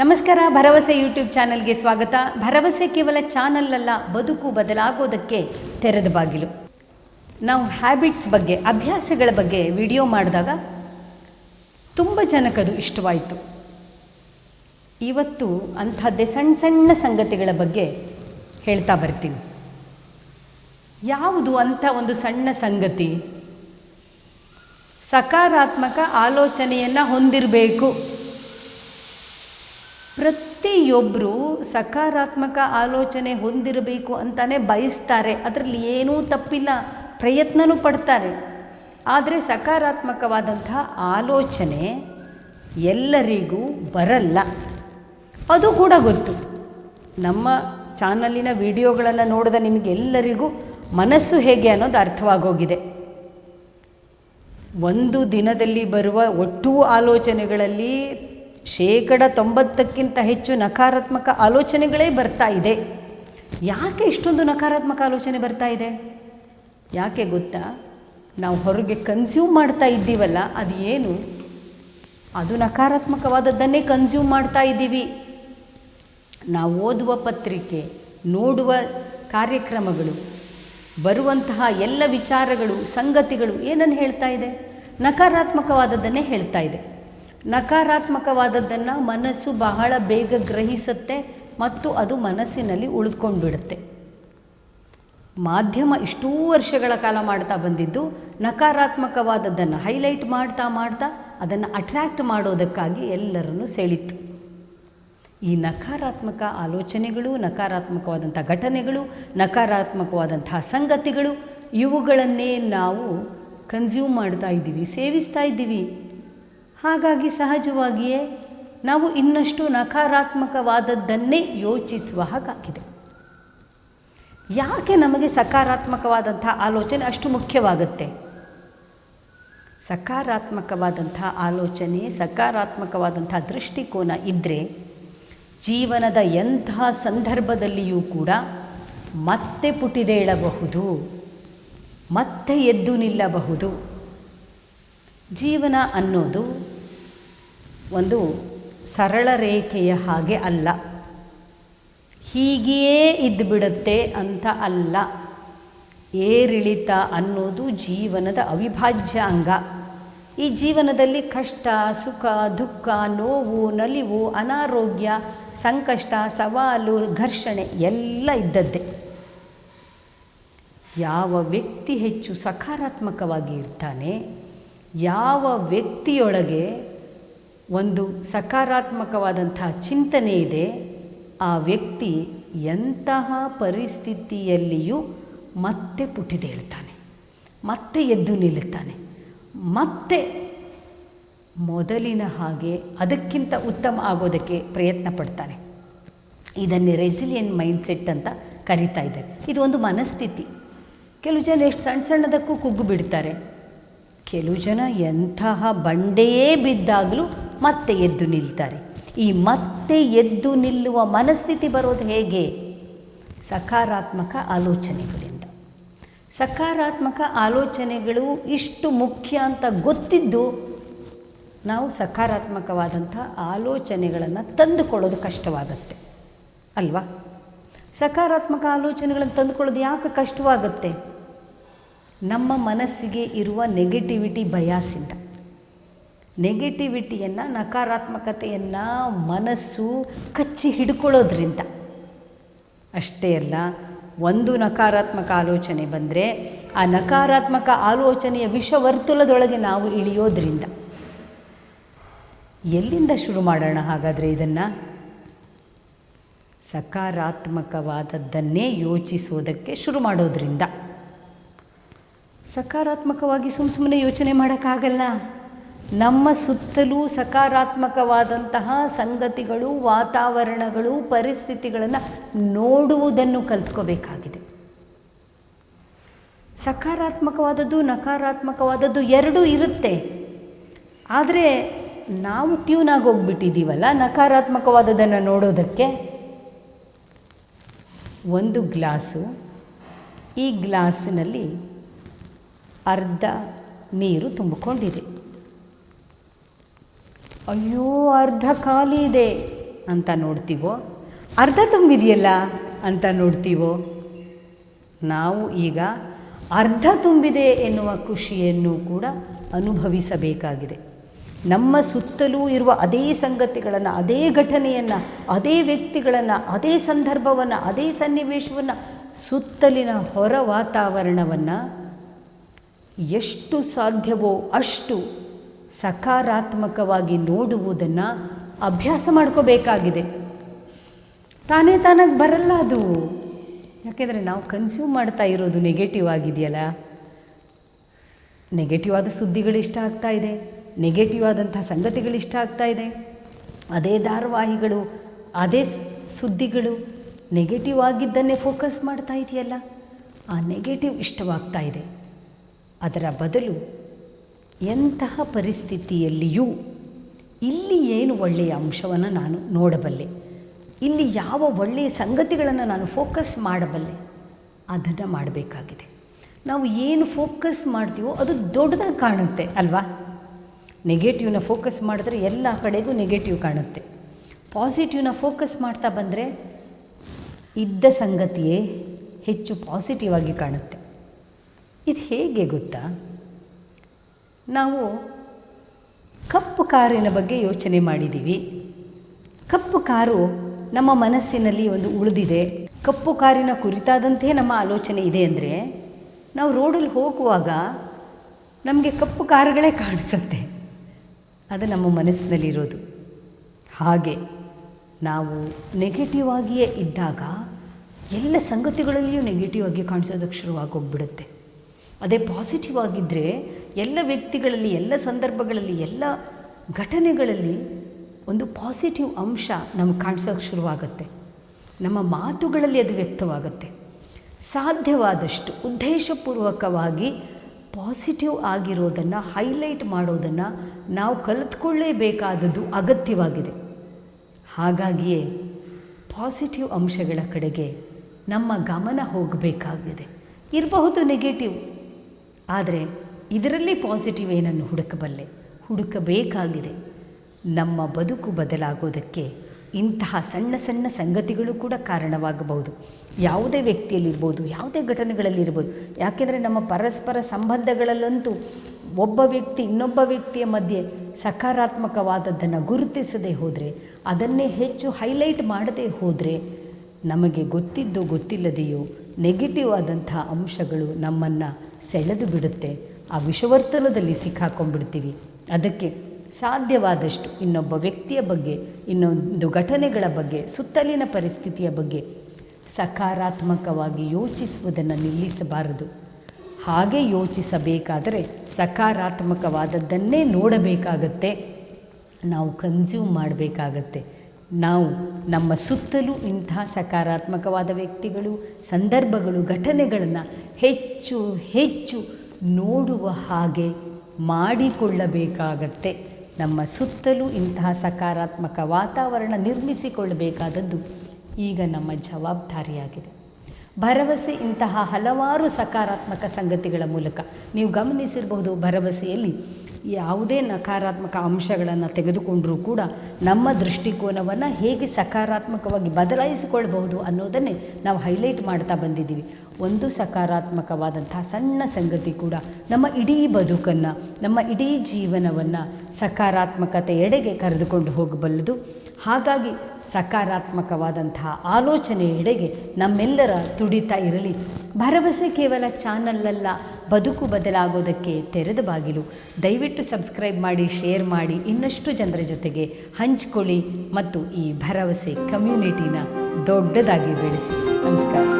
ನಮಸ್ಕಾರ, ಭರವಸೆ ಯೂಟ್ಯೂಬ್ ಚಾನಲ್ಗೆ ಸ್ವಾಗತ. ಭರವಸೆ ಕೇವಲ ಚಾನಲ್ ಅಲ್ಲ, ಬದುಕು ಬದಲಾಗೋದಕ್ಕೆ ತೆರೆದ ಬಾಗಿಲು. ನಾವು ಹ್ಯಾಬಿಟ್ಸ್ ಬಗ್ಗೆ, ಅಭ್ಯಾಸಗಳ ಬಗ್ಗೆ ವಿಡಿಯೋ ಮಾಡಿದಾಗ ತುಂಬ ಜನಕ್ಕದು ಇಷ್ಟವಾಯಿತು. ಇವತ್ತು ಅಂಥದ್ದೇ ಸಣ್ಣ ಸಣ್ಣ ಸಂಗತಿಗಳ ಬಗ್ಗೆ ಹೇಳ್ತಾ ಬರ್ತೀನಿ. ಯಾವುದು ಅಂಥ ಒಂದು ಸಣ್ಣ ಸಂಗತಿ? ಸಕಾರಾತ್ಮಕ ಆಲೋಚನೆಯನ್ನು ಹೊಂದಿರಬೇಕು. ಪ್ರತಿಯೊಬ್ಬರು ಸಕಾರಾತ್ಮಕ ಆಲೋಚನೆ ಹೊಂದಿರಬೇಕು ಅಂತಾನೆ ಬಯಸ್ತಾರೆ. ಅದರಲ್ಲಿ ಏನೂ ತಪ್ಪಿಲ್ಲ. ಪ್ರಯತ್ನನೂ ಪಡ್ತಾರೆ. ಆದರೆ ಸಕಾರಾತ್ಮಕವಾದಂಥ ಆಲೋಚನೆ ಎಲ್ಲರಿಗೂ ಬರಲ್ಲ. ಅದು ಕೂಡ ಗೊತ್ತು. ನಮ್ಮ ಚಾನಲಿನ ವಿಡಿಯೋಗಳನ್ನು ನೋಡಿದ ನಿಮಗೆಲ್ಲರಿಗೂ ಮನಸ್ಸು ಹೇಗೆ ಅನ್ನೋದು ಅರ್ಥವಾಗೋಗಿದೆ. ಒಂದು ದಿನದಲ್ಲಿ ಬರುವ ಒಟ್ಟು ಆಲೋಚನೆಗಳಲ್ಲಿ ಶೇಕಡ ತೊಂಬತ್ತಕ್ಕಿಂತ ಹೆಚ್ಚು ನಕಾರಾತ್ಮಕ ಆಲೋಚನೆಗಳೇ ಬರ್ತಾ ಇದೆ. ಯಾಕೆ ಇಷ್ಟೊಂದು ನಕಾರಾತ್ಮಕ ಆಲೋಚನೆ ಬರ್ತಾ ಇದೆ? ಯಾಕೆ ಗೊತ್ತಾ? ನಾವು ಹೊರಗೆ ಕನ್ಸ್ಯೂಮ್ ಮಾಡ್ತಾ ಇದ್ದೀವಲ್ಲ, ಅದು ಏನು? ಅದು ನಕಾರಾತ್ಮಕವಾದದ್ದನ್ನೇ ಕನ್ಸ್ಯೂಮ್ ಮಾಡ್ತಾ ಇದ್ದೀವಿ. ನಾವು ಓದುವ ಪತ್ರಿಕೆ, ನೋಡುವ ಕಾರ್ಯಕ್ರಮಗಳು, ಬರುವಂತಹ ಎಲ್ಲ ವಿಚಾರಗಳು, ಸಂಗತಿಗಳು ಏನನ್ನು ಹೇಳ್ತಾ ಇದೆ? ನಕಾರಾತ್ಮಕವಾದದ್ದನ್ನೇ ಹೇಳ್ತಾ ಇದೆ. ನಕಾರಾತ್ಮಕವಾದದ್ದನ್ನು ಮನಸ್ಸು ಬಹಳ ಬೇಗ ಗ್ರಹಿಸುತ್ತೆ ಮತ್ತು ಅದು ಮನಸ್ಸಿನಲ್ಲಿ ಉಳಿದುಕೊಂಡ್ಬಿಡುತ್ತೆ ಮಾಧ್ಯಮ ಇಷ್ಟೂ ವರ್ಷಗಳ ಕಾಲ ಮಾಡ್ತಾ ಬಂದಿದ್ದು ನಕಾರಾತ್ಮಕವಾದದ್ದನ್ನು ಹೈಲೈಟ್ ಮಾಡ್ತಾ ಮಾಡ್ತಾ ಅದನ್ನು ಅಟ್ರ್ಯಾಕ್ಟ್ ಮಾಡೋದಕ್ಕಾಗಿ ಎಲ್ಲರನ್ನು ಸೆಳೀತು. ಈ ನಕಾರಾತ್ಮಕ ಆಲೋಚನೆಗಳು, ನಕಾರಾತ್ಮಕವಾದಂಥ ಘಟನೆಗಳು ನಕಾರಾತ್ಮಕವಾದಂತಹ ಸಂಗತಿಗಳು ಇವುಗಳನ್ನೇ ನಾವು ಕನ್ಸ್ಯೂಮ್ ಮಾಡ್ತಾ ಇದ್ದೀವಿ, ಸೇವಿಸ್ತಾ ಇದ್ದೀವಿ. ಹಾಗಾಗಿ ಸಹಜವಾಗಿಯೇ ನಾವು ಇನ್ನಷ್ಟು ನಕಾರಾತ್ಮಕವಾದದ್ದನ್ನೇ ಯೋಚಿಸುವ ಹಾಗಾಗಿದೆ. ಯಾಕೆ ನಮಗೆ ಸಕಾರಾತ್ಮಕವಾದಂಥ ಆಲೋಚನೆ ಅಷ್ಟು ಮುಖ್ಯವಾಗುತ್ತೆ? ಸಕಾರಾತ್ಮಕವಾದಂಥ ಆಲೋಚನೆ, ಸಕಾರಾತ್ಮಕವಾದಂಥ ದೃಷ್ಟಿಕೋನ ಇದ್ದರೆ ಜೀವನದ ಎಂಥ ಸಂದರ್ಭದಲ್ಲಿಯೂ ಕೂಡ ಮತ್ತೆ ಪುಟಿದೇಳಬಹುದು, ಮತ್ತೆ ಎದ್ದು ನಿಲ್ಲಬಹುದು. ಜೀವನ ಅನ್ನೋದು ಒಂದು ಸರಳ ರೇಖೆಯ ಹಾಗೆ ಅಲ್ಲ. ಹೀಗೆಯೇ ಇದ್ದುಬಿಡುತ್ತೆ ಅಂತ ಅಲ್ಲ. ಏರಿಳಿತ ಅನ್ನೋದು ಜೀವನದ ಅವಿಭಾಜ್ಯ ಅಂಗ. ಈ ಜೀವನದಲ್ಲಿ ಕಷ್ಟ, ಸುಖ, ದುಃಖ, ನೋವು, ನಲಿವು, ಅನಾರೋಗ್ಯ, ಸಂಕಷ್ಟ, ಸವಾಲು, ಘರ್ಷಣೆ ಎಲ್ಲ ಇದ್ದದ್ದೇ. ಯಾವ ವ್ಯಕ್ತಿ ಹೆಚ್ಚು ಸಕಾರಾತ್ಮಕವಾಗಿ ಇರ್ತಾನೆ ಯಾವ ವ್ಯಕ್ತಿಯೊಳಗೆ ಒಂದು ಸಕಾರಾತ್ಮಕವಾದಂಥ ಚಿಂತನೆ ಇದೆ, ಆ ವ್ಯಕ್ತಿ ಎಂತಹ ಪರಿಸ್ಥಿತಿಯಲ್ಲಿಯೂ ಮತ್ತೆ ಪುಟಿದೇಳ್ತಾನೆ ಮತ್ತೆ ಎದ್ದು ನಿಲ್ಲುತ್ತಾನೆ. ಮತ್ತೆ ಮೊದಲಿನ ಹಾಗೆ ಅದಕ್ಕಿಂತ ಉತ್ತಮ ಆಗೋದಕ್ಕೆ ಪ್ರಯತ್ನ ಪಡ್ತಾನೆ. ಇದನ್ನೇ ರೆಸಿಲಿಯನ್ ಮೈಂಡ್ಸೆಟ್ ಅಂತ ಕರಿತಾ ಇದ್ದಾರೆ. ಇದು ಒಂದು ಮನಸ್ಥಿತಿ. ಕೆಲವು ಜನ ಎಷ್ಟು ಸಣ್ಣ ಸಣ್ಣದಕ್ಕೂ ಕುಗ್ಗು ಬಿಡ್ತಾರೆ. ಕೆಲವು ಜನ ಎಂತಹ ಬಂಡೆಯೇ ಬಿದ್ದಾಗಲೂ ಮತ್ತೆ ಎದ್ದು ನಿಲ್ತಾರೆ. ಈ ಮತ್ತೆ ಎದ್ದು ನಿಲ್ಲುವ ಮನಸ್ಥಿತಿ ಬರೋದು ಹೇಗೆ? ಸಕಾರಾತ್ಮಕ ಆಲೋಚನೆಗಳಿಂದ. ಸಕಾರಾತ್ಮಕ ಆಲೋಚನೆಗಳು ಇಷ್ಟು ಮುಖ್ಯ ಅಂತ ಗೊತ್ತಿದ್ದು ನಾವು ಸಕಾರಾತ್ಮಕವಾದಂಥ ಆಲೋಚನೆಗಳನ್ನು ತಂದುಕೊಳ್ಳೋದು ಕಷ್ಟವಾಗುತ್ತೆ. ಅಲ್ವಾ? ಸಕಾರಾತ್ಮಕ ಆಲೋಚನೆಗಳನ್ನು ತಂದುಕೊಳ್ಳೋದು ಯಾಕೆ ಕಷ್ಟವಾಗುತ್ತೆ? ನಮ್ಮ ಮನಸ್ಸಿಗೆ ಇರುವ ನೆಗೆಟಿವಿಟಿ ಬಯಾಸಿಂದ ನೆಗೆಟಿವಿಟಿಯನ್ನು ನಕಾರಾತ್ಮಕತೆಯನ್ನು ಮನಸ್ಸು ಕಚ್ಚಿ ಹಿಡ್ಕೊಳ್ಳೋದ್ರಿಂದ. ಅಷ್ಟೇ ಅಲ್ಲ, ಒಂದು ನಕಾರಾತ್ಮಕ ಆಲೋಚನೆ ಬಂದರೆ, ಆ ನಕಾರಾತ್ಮಕ ಆಲೋಚನೆಯ ವಿಷವರ್ತುಲದೊಳಗೆ ನಾವು ಇಳಿಯೋದ್ರಿಂದ. ಎಲ್ಲಿಂದ ಶುರು ಮಾಡೋಣ ಹಾಗಾದರೆ ಇದನ್ನು? ಸಕಾರಾತ್ಮಕವಾದದ್ದನ್ನೇ ಯೋಚಿಸೋದಕ್ಕೆ ಶುರು ಮಾಡೋದ್ರಿಂದ. ಸಕಾರಾತ್ಮಕವಾಗಿ ಸುಮ್ಮ ಸುಮ್ಮನೆ ಯೋಚನೆ ಮಾಡೋಕ್ಕಾಗಲ್ಲ. ನಮ್ಮ ಸುತ್ತಲೂ ಸಕಾರಾತ್ಮಕವಾದಂತಹ ಸಂಗತಿಗಳು, ವಾತಾವರಣಗಳು, ಪರಿಸ್ಥಿತಿಗಳನ್ನು ನೋಡುವುದನ್ನು ಕಲ್ತ್ಕೋಬೇಕಾಗಿದೆ. ಸಕಾರಾತ್ಮಕವಾದದ್ದು, ನಕಾರಾತ್ಮಕವಾದದ್ದು ಎರಡೂ ಇರುತ್ತೆ. ಆದರೆ ನಾವು ಟ್ಯೂನ್ ಆಗಿ ಹೋಗ್ಬಿಟ್ಟಿದ್ದೀವಲ್ಲ ನಕಾರಾತ್ಮಕವಾದದನ್ನು ನೋಡೋದಕ್ಕೆ? ಒಂದು ಗ್ಲಾಸು. ಈ ಗ್ಲಾಸಿನಲ್ಲಿ ಅರ್ಧ ನೀರು ತುಂಬಿಕೊಂಡಿದೆ. ಅಯ್ಯೋ, ಅರ್ಧ ಖಾಲಿ ಇದೆ ಅಂತ ನೋಡ್ತೀವೋ? ಅರ್ಧ ತುಂಬಿದೆಯಲ್ಲ ಅಂತ ನೋಡ್ತೀವೋ? ನಾವು ಈಗ ಅರ್ಧ ತುಂಬಿದೆ ಎನ್ನುವ ಖುಷಿಯನ್ನು ಕೂಡ ಅನುಭವಿಸಬೇಕಾಗಿದೆ. ನಮ್ಮ ಸುತ್ತಲೂ ಇರುವ ಅದೇ ಸಂಗತಿಗಳನ್ನು, ಅದೇ ಘಟನೆಯನ್ನು, ಅದೇ ವ್ಯಕ್ತಿಗಳನ್ನು, ಅದೇ ಸಂದರ್ಭವನ್ನು, ಅದೇ ಸನ್ನಿವೇಶವನ್ನು, ಸುತ್ತಲಿನ ಹೊರ ವಾತಾವರಣವನ್ನು ಎಷ್ಟು ಸಾಧ್ಯವೋ ಅಷ್ಟು ಸಕಾರಾತ್ಮಕವಾಗಿ ನೋಡುವುದನ್ನು ಅಭ್ಯಾಸ ಮಾಡ್ಕೋಬೇಕಾಗಿದೆ. ತಾನೇ ತಾನಾಗಿ ಬರಲ್ಲ ಅದು. ಯಾಕೆಂದರೆ ನಾವು ಕನ್ಸ್ಯೂಮ್ ಮಾಡ್ತಾ ಇರೋದು ನೆಗೆಟಿವ್ ಆಗಿದೆಯಲ್ಲ? ನೆಗೆಟಿವ್ ಆದ ಸುದ್ದಿಗಳು ಇಷ್ಟ ಆಗ್ತಾ ಇದೆ. ನೆಗೆಟಿವ್ ಆದಂಥ ಸಂಗತಿಗಳು ಇಷ್ಟ ಆಗ್ತಾ ಇದೆ. ಅದೇ ಧಾರಾವಾಹಿಗಳು, ಅದೇ ಸುದ್ದಿಗಳು ನೆಗೆಟಿವ್ ಆಗಿದ್ದನ್ನೇ ಫೋಕಸ್ ಮಾಡ್ತಾ ಇದೆಯಲ್ಲ? ಆ ನೆಗೆಟಿವ್ ಇಷ್ಟವಾಗ್ತಾ ಇದೆ. ಅದರ ಬದಲು ಎಂತಹ ಪರಿಸ್ಥಿತಿಯಲ್ಲಿಯೂ ಇಲ್ಲಿ ಏನು ಒಳ್ಳೆಯ ಅಂಶವನ್ನು ನಾನು ನೋಡಬಲ್ಲೆ, ಇಲ್ಲಿ ಯಾವ ಒಳ್ಳೆಯ ಸಂಗತಿಗಳನ್ನು ನಾನು ಫೋಕಸ್ ಮಾಡಬಲ್ಲೆ, ಅದನ್ನು ಮಾಡಬೇಕಾಗಿದೆ. ನಾವು ಏನು ಫೋಕಸ್ ಮಾಡ್ತೀವೋ ಅದು ದೊಡ್ಡದಾಗಿ ಕಾಣುತ್ತೆ, ಅಲ್ವಾ? ನೆಗೆಟಿವ್ನ ಫೋಕಸ್ ಮಾಡಿದ್ರೆ ಎಲ್ಲ ಕಡೆಗೂ ನೆಗೆಟಿವ್ ಕಾಣುತ್ತೆ. ಪಾಸಿಟಿವ್ನ ಫೋಕಸ್ ಮಾಡ್ತಾ ಬಂದರೆ ಇದ್ದ ಸಂಗತಿಯೇ ಹೆಚ್ಚು ಪಾಸಿಟಿವ್ ಆಗಿ ಕಾಣುತ್ತೆ. ಇದು ಹೇಗೆ ಗೊತ್ತಾ? ನಾವು ಕಪ್ಪು ಕಾರಿನ ಬಗ್ಗೆ ಯೋಚನೆ ಮಾಡಿದ್ದೀವಿ. ಕಪ್ಪು ಕಾರು ನಮ್ಮ ಮನಸ್ಸಿನಲ್ಲಿ ಒಂದು ಉಳಿದಿದೆ. ಕಪ್ಪು ಕಾರಿನ ಕುರಿತಾದಂತೆ ನಮ್ಮ ಆಲೋಚನೆ ಇದೆ ಅಂದರೆ ನಾವು ರೋಡಲ್ಲಿ ಹೋಗುವಾಗ ನಮಗೆ ಕಪ್ಪು ಕಾರುಗಳೇ ಕಾಣಿಸುತ್ತೆ. ಅದು ನಮ್ಮ ಮನಸ್ಸಿನಲ್ಲಿರೋದು. ಹಾಗೆ ನಾವು ನೆಗೆಟಿವ್ ಆಗಿಯೇ ಇದ್ದಾಗ ಎಲ್ಲ ಸಂಗತಿಗಳಲ್ಲಿಯೂ ನೆಗೆಟಿವ್ ಆಗಿ ಕಾಣಿಸೋದಕ್ಕೆ ಶುರುವಾಗೋಗ್ಬಿಡುತ್ತೆ. ಅದೇ ಪಾಸಿಟಿವ್ ಆಗಿದ್ದರೆ ಎಲ್ಲ ವ್ಯಕ್ತಿಗಳಲ್ಲಿ, ಎಲ್ಲ ಸಂದರ್ಭಗಳಲ್ಲಿ, ಎಲ್ಲ ಘಟನೆಗಳಲ್ಲಿ ಒಂದು ಪಾಸಿಟಿವ್ ಅಂಶ ನಮ್ಗೆ ಕಾಣಿಸೋಕೆ ಶುರುವಾಗುತ್ತೆ. ನಮ್ಮ ಮಾತುಗಳಲ್ಲಿ ಅದು ವ್ಯಕ್ತವಾಗುತ್ತೆ. ಸಾಧ್ಯವಾದಷ್ಟು ಉದ್ದೇಶಪೂರ್ವಕವಾಗಿ ಪಾಸಿಟಿವ್ ಆಗಿರೋದನ್ನು ಹೈಲೈಟ್ ಮಾಡೋದನ್ನು ನಾವು ಕಲಿತ್ಕೊಳ್ಳೇಬೇಕಾದದ್ದು ಅಗತ್ಯವಾಗಿದೆ. ಹಾಗಾಗಿಯೇ ಪಾಸಿಟಿವ್ ಅಂಶಗಳ ಕಡೆಗೆ ನಮ್ಮ ಗಮನ ಹೋಗಬೇಕಾಗಿದೆ. ಇರಬಹುದು ನೆಗೆಟಿವ್ ಆದರೆ ಇದರಲ್ಲಿ ಪಾಸಿಟಿವ್ ಏನನ್ನು ಹುಡುಕಬಲ್ಲೆ? ಹುಡುಕಬೇಕಾಗಿದೆ. ನಮ್ಮ ಬದುಕು ಬದಲಾಗೋದಕ್ಕೆ ಇಂತಹ ಸಣ್ಣ ಸಣ್ಣ ಸಂಗತಿಗಳು ಕೂಡ ಕಾರಣವಾಗಬಹುದು. ಯಾವುದೇ ವ್ಯಕ್ತಿಯಲ್ಲಿರ್ಬೋದು, ಯಾವುದೇ ಘಟನೆಗಳಲ್ಲಿರ್ಬೋದು, ಯಾಕೆಂದರೆ ನಮ್ಮ ಪರಸ್ಪರ ಸಂಬಂಧಗಳಲ್ಲಂತೂ ಒಬ್ಬ ವ್ಯಕ್ತಿ ಇನ್ನೊಬ್ಬ ವ್ಯಕ್ತಿಯ ಮಧ್ಯೆ ಸಕಾರಾತ್ಮಕವಾದದ್ದನ್ನು ಗುರುತಿಸದೆ ಹೋದರೆ, ಅದನ್ನೇ ಹೆಚ್ಚು ಹೈಲೈಟ್ ಮಾಡದೆ ಹೋದರೆ ನಮಗೆ ಗೊತ್ತಿದ್ದು ಗೊತ್ತಿಲ್ಲದೆಯೋ ನೆಗೆಟಿವ್ ಆದಂಥ ಅಂಶಗಳು ನಮ್ಮನ್ನು ಸೆಳೆದು ಬಿಡುತ್ತೆ. ಆ ವಿಷವರ್ತನದಲ್ಲಿ ಸಿಕ್ಕಾಕೊಂಡ್ಬಿಡ್ತೀವಿ. ಅದಕ್ಕೆ ಸಾಧ್ಯವಾದಷ್ಟು ಇನ್ನೊಬ್ಬ ವ್ಯಕ್ತಿಯ ಬಗ್ಗೆ, ಇನ್ನೊಂದು ಘಟನೆಗಳ ಬಗ್ಗೆ, ಸುತ್ತಲಿನ ಪರಿಸ್ಥಿತಿಯ ಬಗ್ಗೆ ಸಕಾರಾತ್ಮಕವಾಗಿ ಯೋಚಿಸುವುದನ್ನು ನಿಲ್ಲಿಸಬಾರದು. ಹಾಗೆ ಯೋಚಿಸಬೇಕಾದರೆ ಸಕಾರಾತ್ಮಕವಾದದ್ದನ್ನೇ ನೋಡಬೇಕಾಗತ್ತೆ. ನಾವು ಕನ್ಸ್ಯೂಮ್ ಮಾಡಬೇಕಾಗತ್ತೆ. ನಾವು ನಮ್ಮ ಸುತ್ತಲೂ ಇಂಥ ಸಕಾರಾತ್ಮಕವಾದ ವ್ಯಕ್ತಿಗಳು, ಸಂದರ್ಭಗಳು, ಘಟನೆಗಳನ್ನು ಹೆಚ್ಚು ಹೆಚ್ಚು ನೋಡುವ ಹಾಗೆ ಮಾಡಿಕೊಳ್ಳಬೇಕಾಗತ್ತೆ. ನಮ್ಮ ಸುತ್ತಲೂ ಇಂತಹ ಸಕಾರಾತ್ಮಕ ವಾತಾವರಣ ನಿರ್ಮಿಸಿಕೊಳ್ಳಬೇಕಾದದ್ದು ಈಗ ನಮ್ಮ ಜವಾಬ್ದಾರಿಯಾಗಿದೆ. ಭರವಸೆ ಇಂತಹ ಹಲವಾರು ಸಕಾರಾತ್ಮಕ ಸಂಗತಿಗಳ ಮೂಲಕ. ನೀವು ಗಮನಿಸಿರಬಹುದು ಭರವಸೆಯಲ್ಲಿ ಯಾವುದೇ ನಕಾರಾತ್ಮಕ ಅಂಶಗಳನ್ನು ತೆಗೆದುಕೊಂಡರೂ ಕೂಡ ನಮ್ಮ ದೃಷ್ಟಿಕೋನವನ್ನು ಹೇಗೆ ಸಕಾರಾತ್ಮಕವಾಗಿ ಬದಲಾಯಿಸಿಕೊಳ್ಬಹುದು ಅನ್ನೋದನ್ನೇ ನಾವು ಹೈಲೈಟ್ ಮಾಡ್ತಾ ಬಂದಿದ್ದೀವಿ. ಒಂದು ಸಕಾರಾತ್ಮಕವಾದಂತಹ ಸಣ್ಣ ಸಂಗತಿ ಕೂಡ ನಮ್ಮ ಇಡೀ ಬದುಕನ್ನು, ನಮ್ಮ ಇಡೀ ಜೀವನವನ್ನು ಸಕಾರಾತ್ಮಕತೆಯೆಡೆಗೆ ಕರೆದುಕೊಂಡು ಹೋಗಬಲ್ಲದು. ಹಾಗಾಗಿ ಸಕಾರಾತ್ಮಕವಾದಂತಹ ಆಲೋಚನೆಯೆಡೆಗೆ ನಮ್ಮೆಲ್ಲರ ತುಡಿತ ಇರಲಿ. ಭರವಸೆ ಕೇವಲ ಚಾನಲ್ಲಲ್ಲ ಬದುಕು ಬದಲಾಗೋದಕ್ಕೆ ತೆರೆದ ಬಾಗಿಲು. ದಯವಿಟ್ಟು ಸಬ್ಸ್ಕ್ರೈಬ್ ಮಾಡಿ, ಶೇರ್ ಮಾಡಿ, ಇನ್ನಷ್ಟು ಜನರ ಜೊತೆಗೆ ಹಂಚಿಕೊಳ್ಳಿ ಮತ್ತು ಈ ಭರವಸೆ ಕಮ್ಯುನಿಟಿನ ದೊಡ್ಡದಾಗಿ ಬೆಳೆಸಿ. ನಮಸ್ಕಾರ.